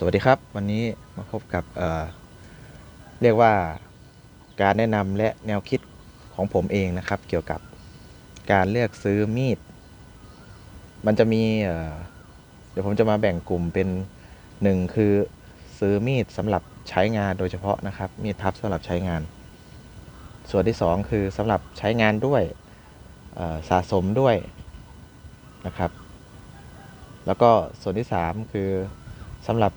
สวัสดีครับ วันนี้มาพบกับเเรียกว่าการแนะนำและแนวคิดของผมเองนะครับ เกี่ยวกับการเลือกซื้อมีด มันจะมีเเดี๋ยวผมจะมาแบ่งกลุ่มเป็นหนึ่งคือซื้อมีดสำหรับใช้งานโดยเฉพาะนะครับ มีดพับสำหรับใช้งาน ส่วนที่สองคือสำหรับใช้งานด้วยสะสมด้วยนะครับ แล้วก็ส่วนที่สามคือสำหรับ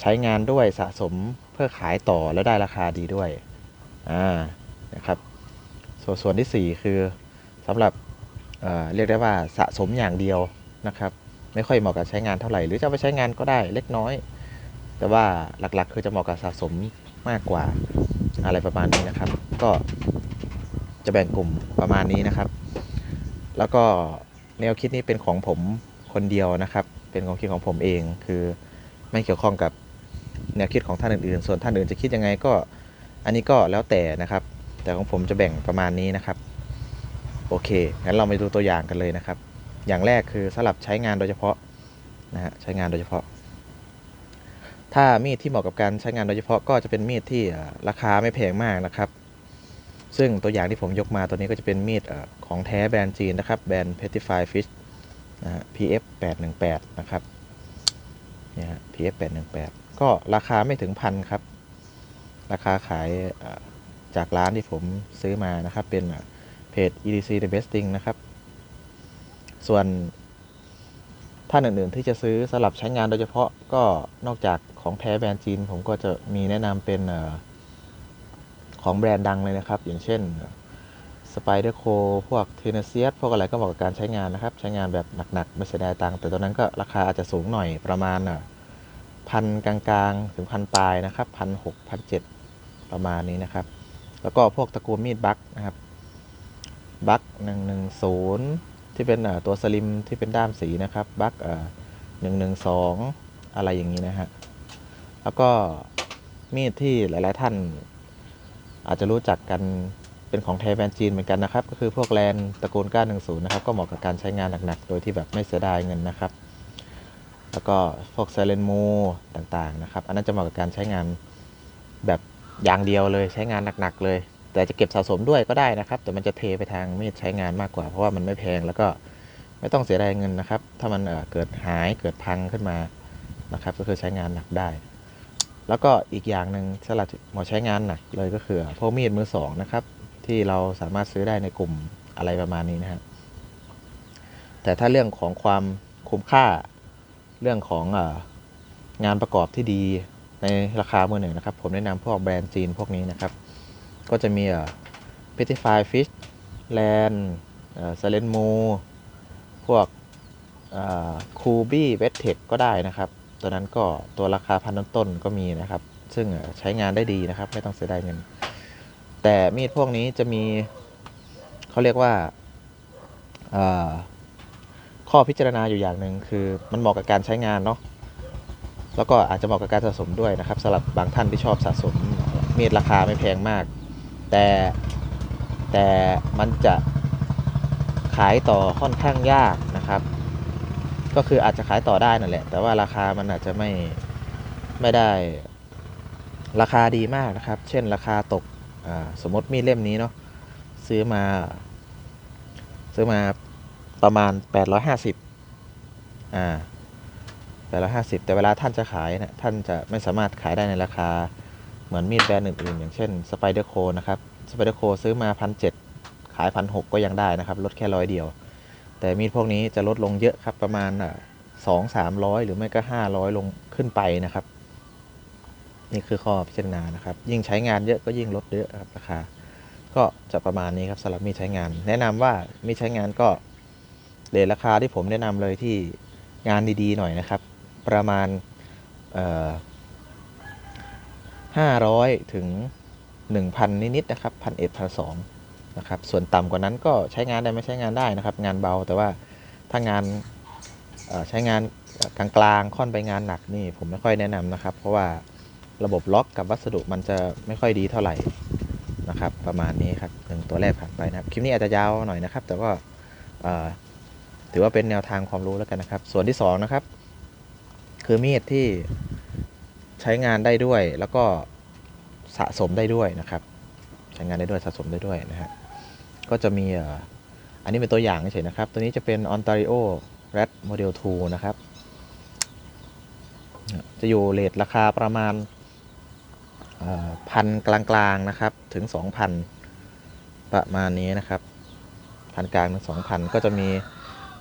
ใช้งานด้วยสะสมเพื่อขายต่อแล้วได้ราคาดีด้วยอ่านะครับส่วนส่วนที่สี่คือสำหรับเเรียกได้ว่าสะสมอย่างเดียวนะครับ ไม่ค่อยเหมาะกับใช้งานเท่าไหร่ หรือจะไปใช้งานก็ได้เล็กน้อย แต่ว่าหลักๆ คือจะเหมาะกับสะสมมากกว่าอะไรประมาณนี้นะครับ ก็จะแบ่งกลุ่มประมาณนี้นะครับ แล้วก็แนวคิดนี้เป็นของผมคนเดียวนะครับ เป็นความคิดของผมเองคือไม่เกี่ยวข้องกับ แนวคิดของท่านอื่นๆ ส่วนท่านอื่นจะคิดยังไงก็อันนี้ก็แล้วแต่นะครับ แต่ของผมจะแบ่งประมาณนี้นะครับ โอเคงั้นเราไปดูตัวอย่างกันเลยนะครับ อย่างแรกคือสำหรับใช้งานโดยเฉพาะนะฮะใช้งานโดยเฉพาะ ถ้ามีดที่เหมาะกับการใช้งานโดยเฉพาะก็จะเป็นมีดที่ราคาไม่แพงมากนะครับ ซึ่งตัวอย่างที่ผมยกมาตัวนี้ก็จะเป็นมีดของแท้แบรนด์จีนนะครับแบรนด์ Petrified Fish นะฮะ PF 818นะครับเนี่ยฮะ PF 818 ก็ราคาไม่ถึงพันครับ ราคาขายจากร้านที่ผมซื้อมานะครับ เป็นเพจ EDC The Best Thing นะครับ ส่วนท่านอื่นๆที่จะซื้อสำหรับใช้งานโดยเฉพาะก็นอกจากของแท้แบรนด์จีน ผมก็จะมีแนะนำเป็นอของแบรนด์ดังเลยนะครับ อย่างเช่นสไปเดอร์โคพวกเทเนเซียสพวกอะไรก็เหมาะกับการใช้งานนะครับ ใช้งานแบบหนักๆ ไม่เสียดายตังค์แต่ตอนนั้นก็ราคาอาจจะสูงหน่อยประมาณ พันกลางๆ ถึงพันปลายนะครับพันหกพันเจ็ดประมาณนี้นะครับ แล้วก็พวกตระกูลมีดบัคนะครับบัคหนึ่งหนึ่งศูนย์ที่เป็นตัวสลิมที่เป็นด้ามสีนะครับบัคหนึ่งหนึ่งสองอะไรอย่างนี้นะฮะแล้วก็มีดที่หลาย ๆ ท่าน อาจจะรู้จักกันเป็นของแท้แบรนด์จีนเหมือนกันนะครับ ก็คือพวกแลนตระกูล910นะครับ ก็เหมาะกับการใช้งานหนัก ๆ โดยที่แบบไม่เสียดายเงินนะครับ แล้วก็พวกไซเลนมูต่างๆนะครับ อันนั้นจะเหมาะกับการใช้งานแบบอย่างเดียวเลยใช้งานหนักๆเลย แต่จะเก็บสะสมด้วยก็ได้นะครับ แต่มันจะเทไปทางมีดใช้งานมากกว่า เพราะว่ามันไม่แพงแล้วก็ไม่ต้องเสียดายเงินนะครับ ถ้ามันเเกิดหายเกิดพังขึ้นมานะครับ ก็คือใช้งานหนักได้ แล้วก็อีกอย่างหนึ่งสำหรับหมอใช้งานหนักเลยก็คือพวกมีดมือสองนะครับ ที่เราสามารถซื้อได้ในกลุ่มอะไรประมาณนี้นะฮะแต่ถ้าเรื่องของความคุ้มค่า เรื่องของงานประกอบที่ดีในราคามือหนึ่งนะครับ ผมแนะนำพวกแบรนด์จีนพวกนี้นะครับ ก็จะมี Petrified Fish Land เอ่อ Silent m o พวกคูบี้เวทเทคก็ได้นะครับตัวนั้นก็ตัวราคาพันต้นก็มีนะครับ ซึ่งใช้งานได้ดีนะครับ ไม่ต้องเสียดายเงิน แต่มีดพวกนี้จะมีเขาเรียกว่า ข้อพิจารณาอยู่อย่างหนึ่งคือมันเหมาะกับการใช้งานเนาะแล้วก็อาจจะเหมาะกับการสะสมด้วยนะครับสำหรับบางท่านที่ชอบสะสมมีดราคาไม่แพงมาก แต่แต่มันจะขายต่อค่อนข้างยากนะครับ ก็คืออาจจะขายต่อได้นั่นแหละ แต่ว่าราคามันอาจจะไม่ไม่ได้ราคาดีมากนะครับ เช่นราคาตกาสมมติมีดเล่มนี้เนาะซื้อมา ซื้อมา ประมาณ 850อ่า850 แต่เวลาท่านจะขายเนะี่ยท่านจะไม่สามารถขายได้ในราคา เหมือนมีดแบรนด์อื่นๆ อย่างเช่น Spider Co นะครับ Spider Co ซื้อมา1,700ขาย1,600ก็ยังได้นะครับ ลดแค่ร้อยเดียว แต่มีดพวกนี้จะลดลงเยอะครับประมาณสองสามร้อยหรือไม่ก็500ลงขึ้นไปนะครับ นี่คือข้อพิจารณานะครับ ยิ่งใช้งานเยอะก็ยิ่งลดเยอะครับราคา ก็จะประมาณนี้ครับสำหรับมีดใช้งาน แนะนำว่ามีดใช้งานก็ เรทราคาที่ผมแนะนำเลยที่งานดีๆหน่อยนะครับ ประมาณห้าร้อยถึงหนึ่งพันนิดๆนะครับพันเอ็ดพันสองนะครับส่วนต่ำกว่านั้นก็ใช้งานได้ไม่ใช้งานได้นะครับ งานเบาแต่ว่าถ้างานใช้งานกลางๆค่อนไปงานหนักนี่ผมไม่ค่อยแนะนำนะครับ เพราะว่าระบบล็อกกับวัสดุมันจะไม่ค่อยดีเท่าไหร่นะครับ ประมาณนี้ครับหนึ่งตัวแรกผ่านไปนะครับ คลิปนี้อาจจะยาวหน่อยนะครับ แต่ก็ ถือว่าเป็นแนวทางความรู้แล้วกันนะครับ ส่วนที่สองนะครับ คือมีดที่ใช้งานได้ด้วย แล้วก็สะสมได้ด้วยนะครับ ใช้งานได้ด้วยสะสมได้ด้วยนะฮะก็จะมีอันนี้เป็นตัวอย่างเฉยนะครับ ตัวนี้จะเป็น Ontario Red Model 2 นะครับ จะอยู่เลทราคาประมาณพันกลางๆนะครับ ถึง 2,000 ประมาณนี้นะครับ พันกลางถึง2,000 ก็จะมี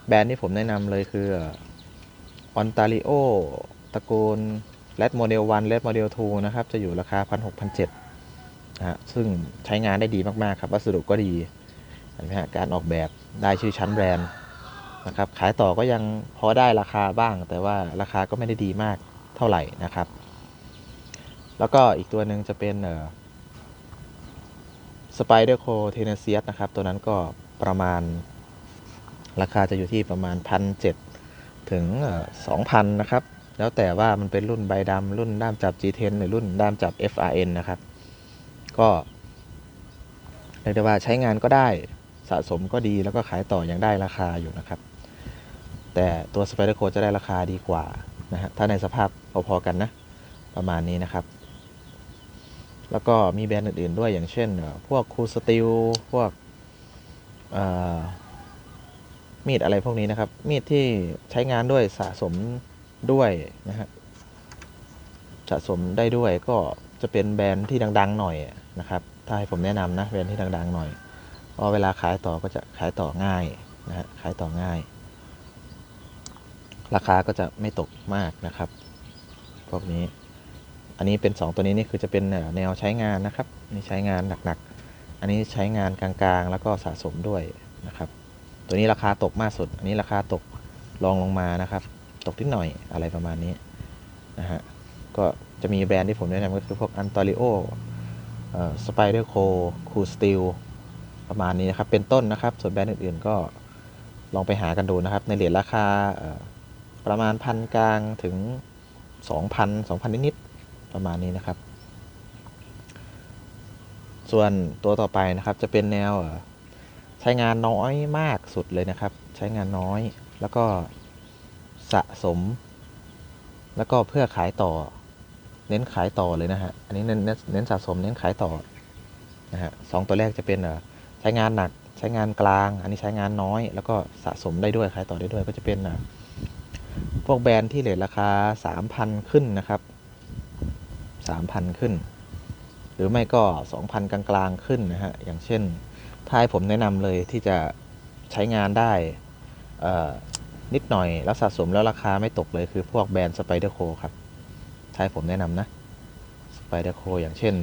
แบรนด์ที่ผมแนะนำเลยคือ Ontario ตระกูล Red Model 1 Red Model 2นะครับ จะอยู่ราคา 1,600นะฮะซึ่งใช้งานได้ดีมาก ๆ ครับ วัสดุก็ดีเห็นไหมฮะการออกแบบได้ชื่อชั้นแบรนด์นะครับ ขายต่อก็ยังพอได้ราคาบ้าง แต่ว่าราคาก็ไม่ได้ดีมากเท่าไหร่นะครับ แล้วก็อีกตัวหนึ่งจะเป็นเอ่อ Spider Co t e n n e s s i u s นะครับ ตัวนั้นก็ประมาณ ราคาจะอยู่ที่ประมาณ1,700ถึงสองพันนะครับ แล้วแต่ว่ามันเป็นรุ่นใบดำรุ่นด้ามจับ G10 หรือรุ่นด้ามจับ FRN นะครับ ก็เรียกได้ว่าใช้งานก็ได้สะสมก็ดีแล้วก็ขายต่ออยังได้ราคาอยู่นะครับ แต่ตัว Spider Co จะได้ราคาดีกว่านะฮะถ้าในสภาพพอๆกันนะ ประมาณนี้นะครับ แล้วก็มีแบรนด์อื่นๆด้วยอย่างเช่น พวกคูสติลพวกอ มีดอะไรพวกนี้นะครับ มีดที่ใช้งานด้วยสะสมด้วยนะฮะสะสมได้ด้วยก็จะเป็นแบรนด์ที่ดัง ๆ หน่อยนะครับ ถ้าให้ผมแนะนำนะแบรนด์ที่ดัง ๆ หน่อยเพราะเวลาขายต่อก็จะขายต่อง่ายนะฮะขายต่อง่าย ราคาก็จะไม่ตกมากนะครับพวกนี้ อันนี้เป็น 2 ตัวนี้นี่คือจะเป็นแนวใช้งานนะครับนี่ใช้งานหนักๆ อันนี้ใช้งานกลางๆ แล้วก็สะสมด้วยนะครับ ตัวนี้ราคาตกมากสุด อันนี้ราคาตกรองลงมานะครับ ตกนิดหน่อยอะไรประมาณนี้นะฮะ ก็จะมีแบรนด์ที่ผมแนะนำก็คือพวก a n t o r i o เอ่อ Spider Co Cool Steel ประมาณนี้นะครับ เป็นต้นนะครับ ส่วนแบรนด์อื่นๆก็ลองไปหากันดูนะครับ ในเหรียญราคาประมาณพันกลางถึง 2,000 2,000 นิดๆประมาณนี้นะครับ ส่วนตัวต่อไปนะครับจะเป็นแนว ใช้งานน้อยมากสุดเลยนะครับ ใช้งานน้อยแล้วก็สะสม แล้วก็เพื่อขายต่อ เน้นขายต่อเลยนะฮะ อันนี้เน้นเน้นสะสมเน้นขายต่อนะฮะสองตัวแรกจะเป็นใช้งานหนักใช้งานกลาง อันนี้ใช้งานน้อย แล้วก็สะสมได้ด้วยขายต่อได้ด้วยก็จะเป็นพวกแบรนด์ที่เลทราคา 3,000 ขึ้นนะครับ 3,000 ขึ้น หรือไม่ก็ 2,000 กลางๆ ขึ้นนะฮะ อย่างเช่น ถ้าให้ผมแนะนำเลยที่จะใช้งานได้เออนิดหน่อยแล้วสะสมแล้วราคาไม่ตกเลยคือพวกแบรนด์ Spider Co ครับถ้าให้ผมแนะนำนะ Spider Co อย่างเช่น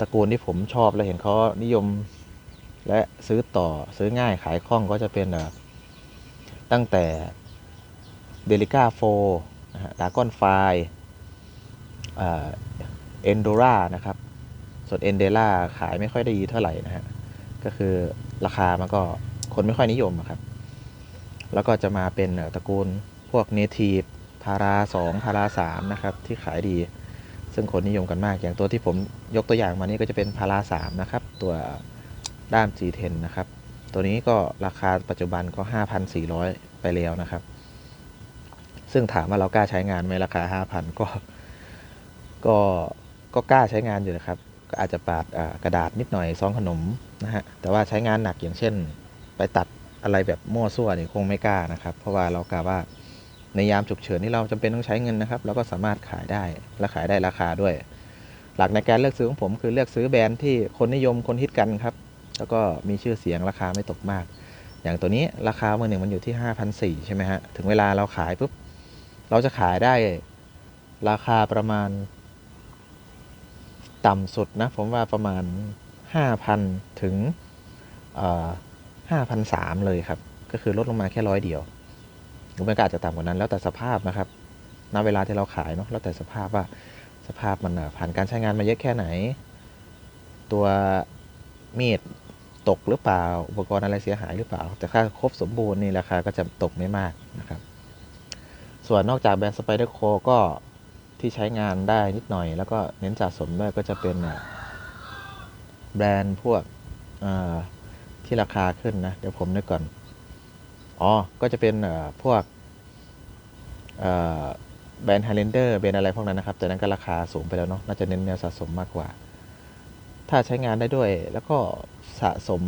ตระกูลที่ผมชอบและเห็นเขานิยมและซื้อต่อซื้อง่ายขายคล่องก็จะเป็นตั้งแต่เดลิก้าโฟดากอนไฟเอ็นโดรานะครับ ส่วนเอ็นเดล่าขายไม่ค่อยได้ดีเท่าไหร่นะฮะ ก็คือราคามันก็คนไม่ค่อยนิยมครับ แล้วก็จะมาเป็นตระกูลพวกเนทีฟพาราสองพาราสามนะครับที่ขายดี ซึ่งคนนิยมกันมากอย่างตัวที่ผมยกตัวอย่างมานี้ก็จะเป็นพาราสามนะครับ ตัวด้าม G10 นะครับ ตัวนี้ก็ราคาปัจจุบันก็ 5,400 ไปแล้วนะครับ ซึ่งถามว่าเรากล้าใช้งานไหมราคา 5,000 ก็ ก็ก็กล้าใช้งานอยู่นะครับ ก็อาจจะปาดกระดาษนิดหน่อยซองขนม นะฮะแต่ว่าใช้งานหนักอย่างเช่น ไปตัดอะไรแบบมั่วซั่วนี่คงไม่กล้านะครับ เพราะว่าเรากะว่าในยามฉุกเฉินที่เราจำเป็นต้องใช้เงินนะครับเราก็สามารถขายได้และขายได้ราคาด้วย หลักในการเลือกซื้อของผมคือเลือกซื้อแบรนด์ที่คนนิยมคนฮิตกันครับแล้วก็มีชื่อเสียงราคาไม่ตกมาก อย่างตัวนี้ราคาเมื่อหนึ่งมันอยู่ที่5,400ใช่ไหมฮะถึงเวลาเราขายปุ๊บเราจะขายได้ราคาประมาณ ต่ำสุดนะ ผมว่าประมาณ 5,000 ถึงห้าพันสามเลยครับ ก็คือลดลงมาแค่ร้อยเดียวหรือไม่ก็อาจจะต่ำกว่านั้นแล้วแต่สภาพนะครับณเวลาที่เราขายเนาะแล้วแต่สภาพว่าสภาพมันผ่านการใช้งานมาเยอะแค่ไหน ตัวมีดตกหรือเปล่า อุปกรณ์อะไรเสียหายหรือเปล่า แต่ถ้าครบสมบูรณ์นี่ราคาก็จะตกไม่มากนะครับ ส่วนนอกจากแบรนด์ Spider Co ก็ที่ใช้งานได้นิดหน่อย แล้วก็เน้นสะสมด้วยก็จะเป็น แบรนด์พวกที่ราคาขึ้นนะ เดี๋ยวผมนึกก่อน อ๋อ ก็จะเป็นพวกแบรนด์ไฮเลนเดอร์แบรนด์อะไรพวกนั้นนะครับ แต่นั้นก็ราคาสูงไปแล้วเนาะ น่าจะเน้นแนวสะสมมากกว่า ถ้าใช้งานได้ด้วย แล้วก็สะสม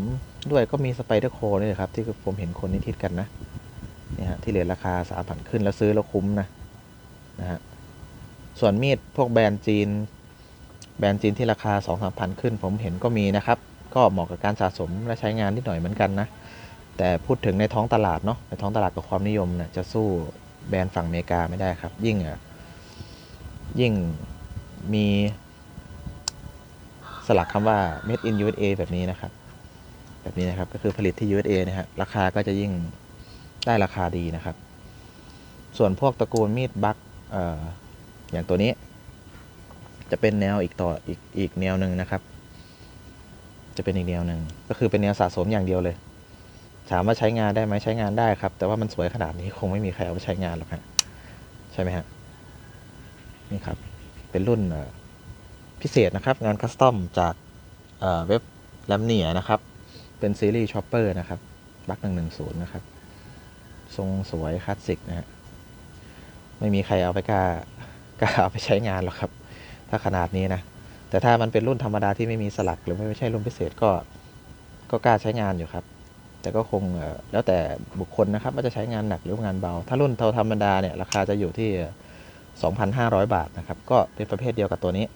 ด้วยก็มีสไปเดอร์โคนี่แหละครับ ที่ผมเห็นคนนิทิศกันนะ เนี่ยฮะ ที่เหรียญราคาสามพันขึ้นแล้วซื้อแล้วคุ้มนะ นะฮะ ส่วนมีดพวกแบรนด์จีน แบรนด์จีนที่ราคา 2 3 0 0 0ขึ้น ผมเห็นก็มีนะครับ ก็เหมาะกับการสะสมและใช้งานนิดหน่อยเหมือนกันนะ แต่พูดถึงในท้องตลาดเนาะในท้องตลาดกับความนิยมเนี่ยจะสู้แบรนด์ฝั่งอเมริกาไม่ได้ครับ ยิ่งอะยิ่งมีสลักคำว่า made in USA แบบนี้นะครับ แบบนี้นะครับก็คือผลิตที่ USA นะฮะราคาก็จะยิ่งได้ราคาดีนะครับ ส่วนพวกตระกูลมีดบักเอ่ออย่างตัวนี้ จะเป็นแนวอีกต่ออีกอีกแนวหนึ่งนะครับ จะเป็นอีกแนวหนึ่งก็คือเป็นแนวสะสมอย่างเดียวเลย ถามว่าใช้งานได้ไหมใช้งานได้ครับ แต่ว่ามันสวยขนาดนี้คงไม่มีใครเอาไปใช้งานหรอกฮะใช่ไหมฮะนี่ครับ เป็นรุ่นพิเศษนะครับ งานคัสตอมจากเอ่อเว็บแลมเนียนะครับ เป็นซีรีส์ชอปเปอร์นะครับบักหนึ่งหนึ่งศูนย์นะครับ ทรงสวยคลาสสิกนะฮะไม่มีใครเอาไปกล้ากล้าเอาไปใช้งานหรอกครับ ถ้าขนาดนี้นะ แต่ถ้ามันเป็นรุ่นธรรมดาที่ไม่มีสลักหรือไม่ใช่รุ่นพิเศษก็ก็กล้าใช้งานอยู่ครับ แต่ก็คงแล้วแต่บุคคลนะครับว่าจะใช้งานหนักหรืองานเบา ถ้ารุ่นเท่าธรรมดาเนี่ยราคาจะอยู่ที่ 2,500 บาทนะครับ ก็เป็นประเภทเดียวกับตัวนี้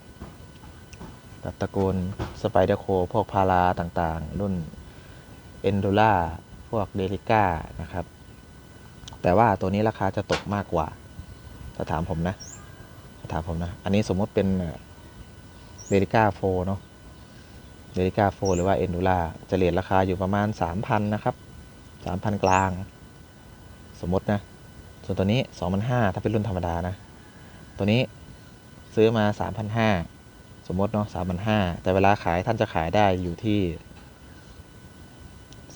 กับตระกูลสไปเดอร์โค พวกพาราต่างๆ รุ่นเอนดูล่าพวกเดลิก้านะครับ แต่ว่าตัวนี้ราคาจะตกมากกว่า ถ้าถามผมนะ ถามผมนะ อันนี้สมมติเป็นเดลิก้าโฟเนาะเดลิก้าโฟหรือว่าเอนดูล่าจะเรทราคาอยู่ประมาณ 3,000 นะครับ 3,000 กลาง สมมตินะ ส่วนตัวนี้ 2,500 ถ้าเป็นรุ่นธรรมดานะ ตัวนี้ซื้อมา 3,500 สมมติเนาะ3,500 แต่เวลาขายท่านจะขายได้อยู่ที่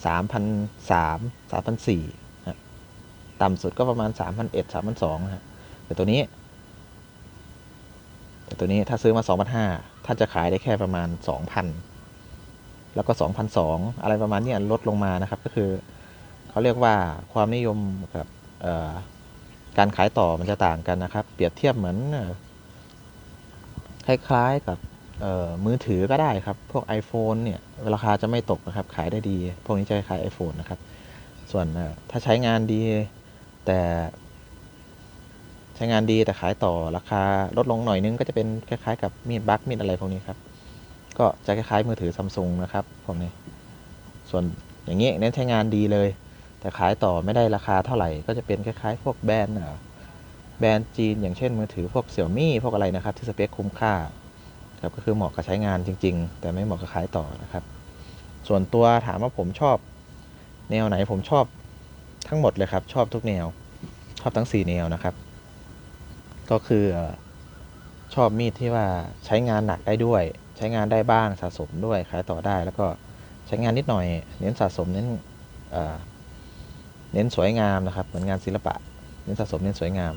3,300 3,400ฮะต่ำสุดก็ประมาณ 3,100 3,200ฮะแต่ตัวนี้ แต่ตัวนี้ถ้าซื้อมา 2,500ท่านจะขายได้แค่ประมาณ 2,000 แล้วก็ 2,200 อะไรประมาณนี้ลดลงมานะครับ ก็คือเขาเรียกว่าความนิยมกับการขายต่อมันจะต่างกันนะครับ เปรียบเทียบเหมือนคล้ายๆกับมือถือก็ได้ครับ พวก iPhone เนี่ยราคาจะไม่ตกนะครับ ขายได้ดี พวกนี้จะคล้าย iPhone นะครับ ส่วนถ้าใช้งานดีแต่ ใช้งานดีแต่ขายต่อราคาลดลงหน่อยนึงก็จะเป็นคล้ายๆ กับมีดบัคมีดอะไรพวกนี้ครับ ก็จะคล้ายๆมือถือซัมซุงนะครับพวกนี้ส่วนอย่างนี้เน้นใช้งานดีเลย แต่ขายต่อไม่ได้ราคาเท่าไหร่ ก็จะเป็นคล้าย ๆ พวกแบรนด์แบรนด์จีน อย่างเช่นมือถือพวกเสี่ยมี่พวกอะไรนะครับ ที่สเปคคุ้มค่าครับก็คือเหมาะกับใช้งานจริง ๆ แต่ไม่เหมาะกับขายต่อนะครับ ส่วนตัวถามว่าผมชอบ แนวไหนผมชอบทั้งหมดเลยครับ ชอบทุกแนว ชอบทั้ง 4 แนวนะครับ ก็คือชอบมีดที่ว่าใช้งานหนักได้ด้วย ใช้งานได้บ้างสะสมด้วยขายต่อได้ แล้วก็ใช้งานนิดหน่อย เน้นสะสมเน้นเน้นสวยงามนะครับ เหมือนงานศิลปะ เน้นสะสมเน้นสวยงาม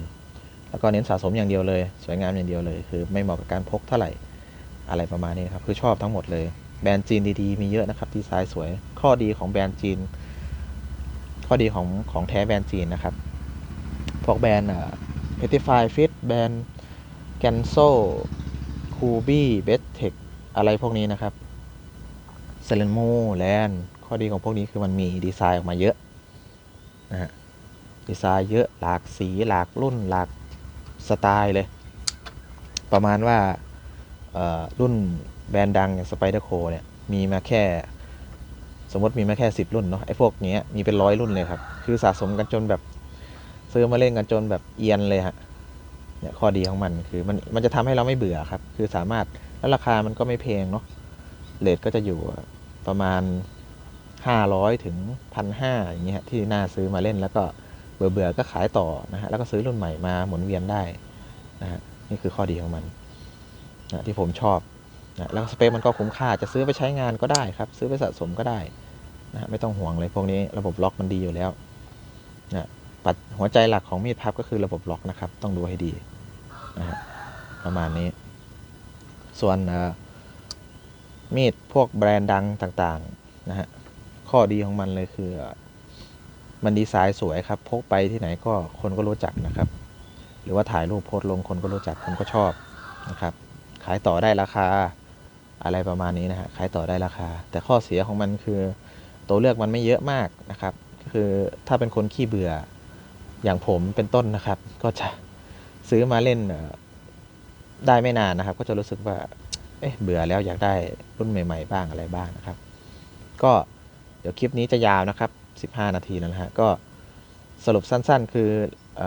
แล้วก็เน้นสะสมอย่างเดียวเลย สวยงามอย่างเดียวเลย คือไม่เหมาะกับการพกเท่าไหร่อะไรประมาณนี้ครับคือชอบทั้งหมดเลยแบรนด์จีนดีๆมีเยอะนะครับดีไซน์สวย ข้อดีของแบรนด์จีน ข้อดีของของแท้แบรนด์จีนนะครับ พวกแบรนด์ p e t i f y Fit แบรนด์ g a n z o k u b i b e t t e c h อะไรพวกนี้นะครับ s e l e n m o Land ข้อดีของพวกนี้คือมันมีดีไซน์ออกมาเยอะนะฮะดีไซน์เยอะหลากสีหลากรุ่นหลากสไตล์เลย ประมาณว่ารุ่นแบรนด์ดังอย่าง Spider Co เนี่ยมีมาแค่ สมมติมีมาแค่สิบรุ่นเนาะไอ้พวกนี้มีเป็นร้อยรุ่นเลยครับ คือสะสมกันจนแบบ ซื้อมาเล่นกันจนแบบเอียนเลยฮะเนี่ยข้อดีของมันคือมันมันจะทำให้เราไม่เบื่อครับ คือสามารถแล้วราคามันก็ไม่แพงเนาะเลทก็จะอยู่ประมาณ 500ถึงพันห้าอย่างเงี้ยที่น่าซื้อมาเล่นแล้วก็เบื่อเบื่อก็ขายต่อนะฮะแล้วก็ซื้อรุ่นใหม่มาหมุนเวียนได้นะฮะนี่คือข้อดีของมันนะที่ผมชอบนะแล้วสเปคมันก็คุ้มค่าจะซื้อไปใช้งานก็ได้ครับ ซื้อไปสะสมก็ได้นะฮะไม่ต้องห่วงเลยพวกนี้ระบบล็อกมันดีอยู่แล้วนะ ปัจหัวใจหลักของมีดพับก็คือระบบล็อกนะครับ ต้องดูให้ดีนะฮะประมาณนี้ ส่วนมีดพวกแบรนด์ดังต่างๆนะฮะข้อดีของมันเลยคือมันดีไซน์สวยครับ พกไปที่ไหนก็คนก็รู้จักนะครับ หรือว่าถ่ายรูปโพสลงคนก็รู้จักคนก็ชอบนะครับ ขายต่อได้ราคาอะไรประมาณนี้นะฮะขายต่อได้ราคา แต่ข้อเสียของมันคือ ตัวเลือกมันไม่เยอะมากนะครับ คือถ้าเป็นคนขี้เบื่อ อย่างผมเป็นต้นนะครับ ก็จะซื้อมาเล่นได้ไม่นานนะครับ ก็จะรู้สึกว่าเอ๊ะเบื่อแล้วอยากได้รุ่นใหม่ ๆ บ้างอะไรบ้างนะครับ ก็เดี๋ยวคลิปนี้จะยาวนะครับ 15 นาทีแล้วนะฮะก็สรุปสั้นๆ คืออ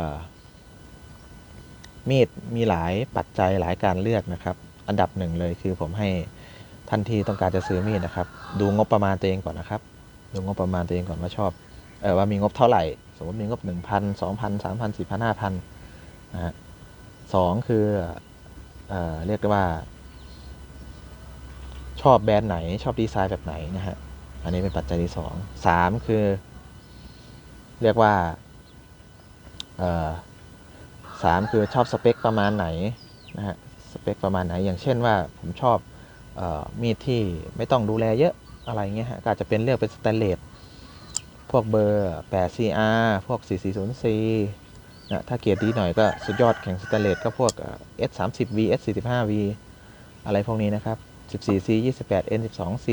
มีดมีหลายปัจจัยหลายการเลือกนะครับ อันดับหนึ่งเลยคือผมให้ท่านที่ต้องการจะซื้อมีดนะครับ ดูงบประมาณตัวเองก่อนนะครับ ดูงบประมาณตัวเองก่อนว่าชอบเออว่ามีงบเท่าไหร่ มมติมีงบ 1,000 2,000 3,000 4,000 5,000นะฮะสองคือเออเรียกว่า ชอบแบรนด์ไหนชอบดีไซน์แบบไหนนะฮะอันนี้เป็นปัจจัยที่สองสามคือ เรียกว่าสามคือชอบสเปคประมาณไหนนะฮะสเปคประมาณไหน อย่างเช่นว่าผมชอบออมีดที่ไม่ต้องดูแลเยอะอะไรเงี้ยฮะก็อาจจะเป็นเลือกเป็นสแตนเลส พวกเบอร์ 8CR พวก 440C นะถ้าเกียรดีหน่อยก็สุดยอดแข่งสแตนเลสก็พวก S30V S45V อะไรพวกนี้นะครับ 14C 28N 12C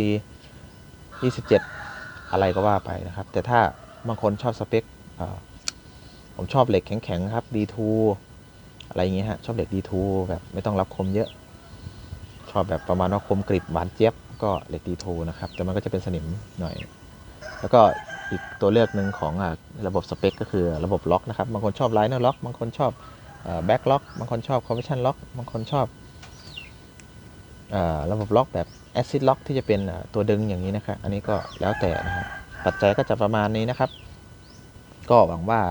27 อะไรก็ว่าไปนะครับ แต่ถ้าบางคนชอบสเปคผมชอบเหล็กแข็งๆครับ D2 อะไรอย่างเงี้ยฮะ ชอบเหล็ก D2 แบบไม่ต้องรับคมเยอะ ชอบแบบประมาณว่าคมกริบหวานเจี๊ยบก็เหล็ก D2 นะครับ แต่มันก็จะเป็นสนิมหน่อย แล้วก็ อีกตัวเลือกหนึ่งของอระบบสเปคก็คือระบบล็อกนะครับ บางคนชอบไลเนอร์ล็อกบางคนชอบแบ็กล็อกบางคนชอบคอมมิชชั่นล็อกบางคนชอบอระบบล็อกแบบ Acid Lock ที่จะเป็นตัวดึงอย่างนี้นะครับ อันนี้ก็แล้วแต่นะฮะปัจจัยก็จะประมาณนี้นะครับ ก็หวังว่า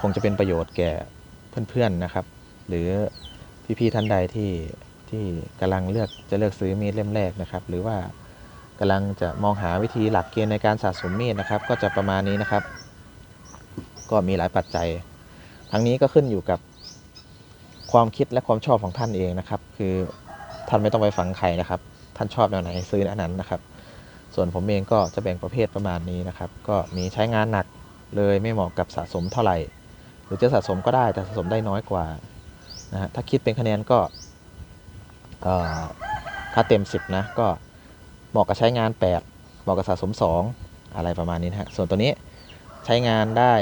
คงจะเป็นประโยชน์แก่เพื่อนๆนะครับ หรือพี่ๆท่านใดที่ที่กำลังเลือกจะเลือกซื้อมีดเล่มแรกนะครับ หรือว่า กำลังจะมองหาวิธีหลักเกณฑ์ในการสะสมมีดนะครับ ก็จะประมาณนี้นะครับ ก็มีหลายปัจจัย ทั้งนี้ก็ขึ้นอยู่กับความคิดและความชอบของท่านเองนะครับ คือท่านไม่ต้องไปฟังใครนะครับ ท่านชอบแนวไหนซื้อแนวนั้นนะครับ ส่วนผมเองก็จะแบ่งประเภทประมาณนี้นะครับ ก็มีใช้งานหนักเลยไม่เหมาะกับสะสมเท่าไหร่ หรือจะสะสมก็ได้แต่สะสมได้น้อยกว่านะฮะถ้าคิดเป็นคะแนนก็เออถ้าเต็ม 10 นะ ก็ เหมาะกับใช้งาน 8 เหมาะกับสะสม 2 อะไรประมาณนี้นะฮะ ส่วนตัวนี้ใช้งานได้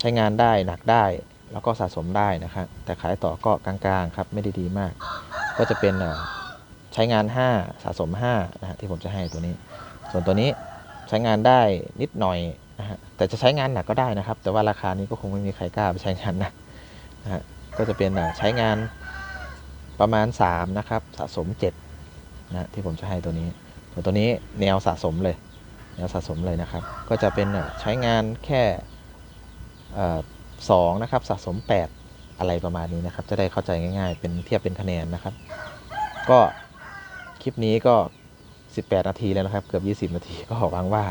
ใช้งานได้หนักได้ แล้วก็สะสมได้นะครับ แต่ขายต่อก็กลางๆครับ ไม่ได้ดีมาก ก็จะเป็นใช้งาน 5 สะสม5นะฮะที่ผมจะให้ตัวนี้ ส่วนตัวนี้ใช้งานได้นิดหน่อยนะฮะ แต่จะใช้งานหนักก็ได้นะครับ แต่ว่าราคานี้ก็คงไม่มีใครกล้าไปใช้งานนักนะฮะ ก็จะเป็นใช้งานประมาณ 3 นะครับ สะสม 7 นะที่ผมจะให้ตัวนี้ส่วนตัวนี้แนวสะสมเลยแนวสะสมเลยนะครับ ก็จะเป็นใช้งานแค่สองนะครับสะสม 8 อะไรประมาณนี้นะครับ จะได้เข้าใจง่ายๆ เป็นเทียบเป็นคะแนนนะครับ ก็คลิปนี้ก็ 18 นาทีแล้วนะครับ เกือบ 20 นาทีก็หวังว่า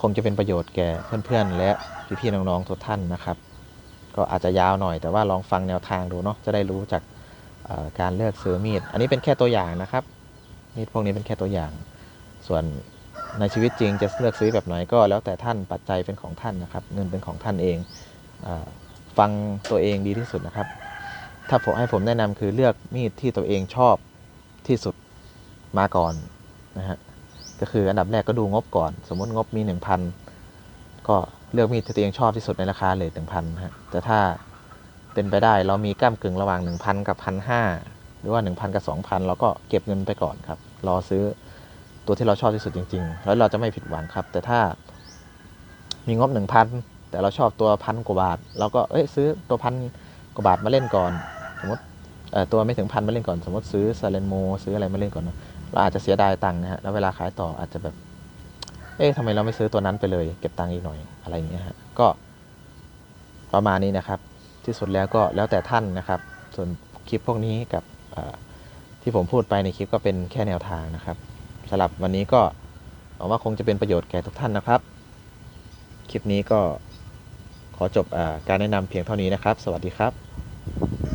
คงจะเป็นประโยชน์แก่เพื่อนๆ และพี่ๆน้องๆทุกท่านนะครับ ก็อาจจะยาวหน่อยแต่ว่าลองฟังแนวทางดูเนาะจะได้รู้จากการเลือกซื้อมีด อันนี้เป็นแค่ตัวอย่างนะครับ มีดพวกนี้เป็นแค่ตัวอย่าง ส่วนในชีวิตจริงจะเลือกซื้อแบบไหนก็แล้วแต่ท่านปัจจัยเป็นของท่านนะครับ เงินเป็นของท่านเองอฟังตัวเองดีที่สุดนะครับ ถ้าผมให้ผมแนะนำคือเลือกมีดที่ตัวเองชอบที่สุดมาก่อนนะฮะก็คืออันดับแรกก็ดูงบก่อน สมมติงบมี 1,000 ก็เลือกมีดที่ตัวเองชอบที่สุดในราคาเลท1,000ฮะแต่ถ้าเป็นไปได้เรามีก้ามกึ่งระหว่าง 1,000 กับ 1,500 หรือว่า 1,000 กับ 2,000 เราก็เก็บเงินไปก่อนครับ รอซื้อตัวที่เราชอบที่สุดจริง ๆ แล้วเราจะไม่ผิดหวังครับ แต่ถ้ามีงบ1,000แต่เราชอบตัวพันกว่าบาทเราก็เอ้ยซื้อตัวพันกว่าบาทมาเล่นก่อน สมมติตัวไม่ถึงพันมาเล่นก่อน สมมติซื้อซาเลนโมซื้ออะไรมาเล่นก่อนนะเราอาจจะเสียดายตังค์นะฮะแล้วเวลาขายต่ออาจจะแบบ เอ๊ะทำไมเราไม่ซื้อตัวนั้นไปเลย เก็บตังค์อีกหน่อยอะไรอย่างเงี้ยฮะก็ประมาณนี้นะครับ ที่สุดแล้วก็แล้วแต่ท่านนะครับ ส่วนคลิปพวกนี้กับ ที่ผมพูดไปในคลิปก็เป็นแค่แนวทางนะครับสำหรับวันนี้ก็หวังว่าคงจะเป็นประโยชน์แก่ทุกท่านนะครับ คลิปนี้ก็ขอจบอการแนะนำเพียงเท่านี้นะครับ สวัสดีครับ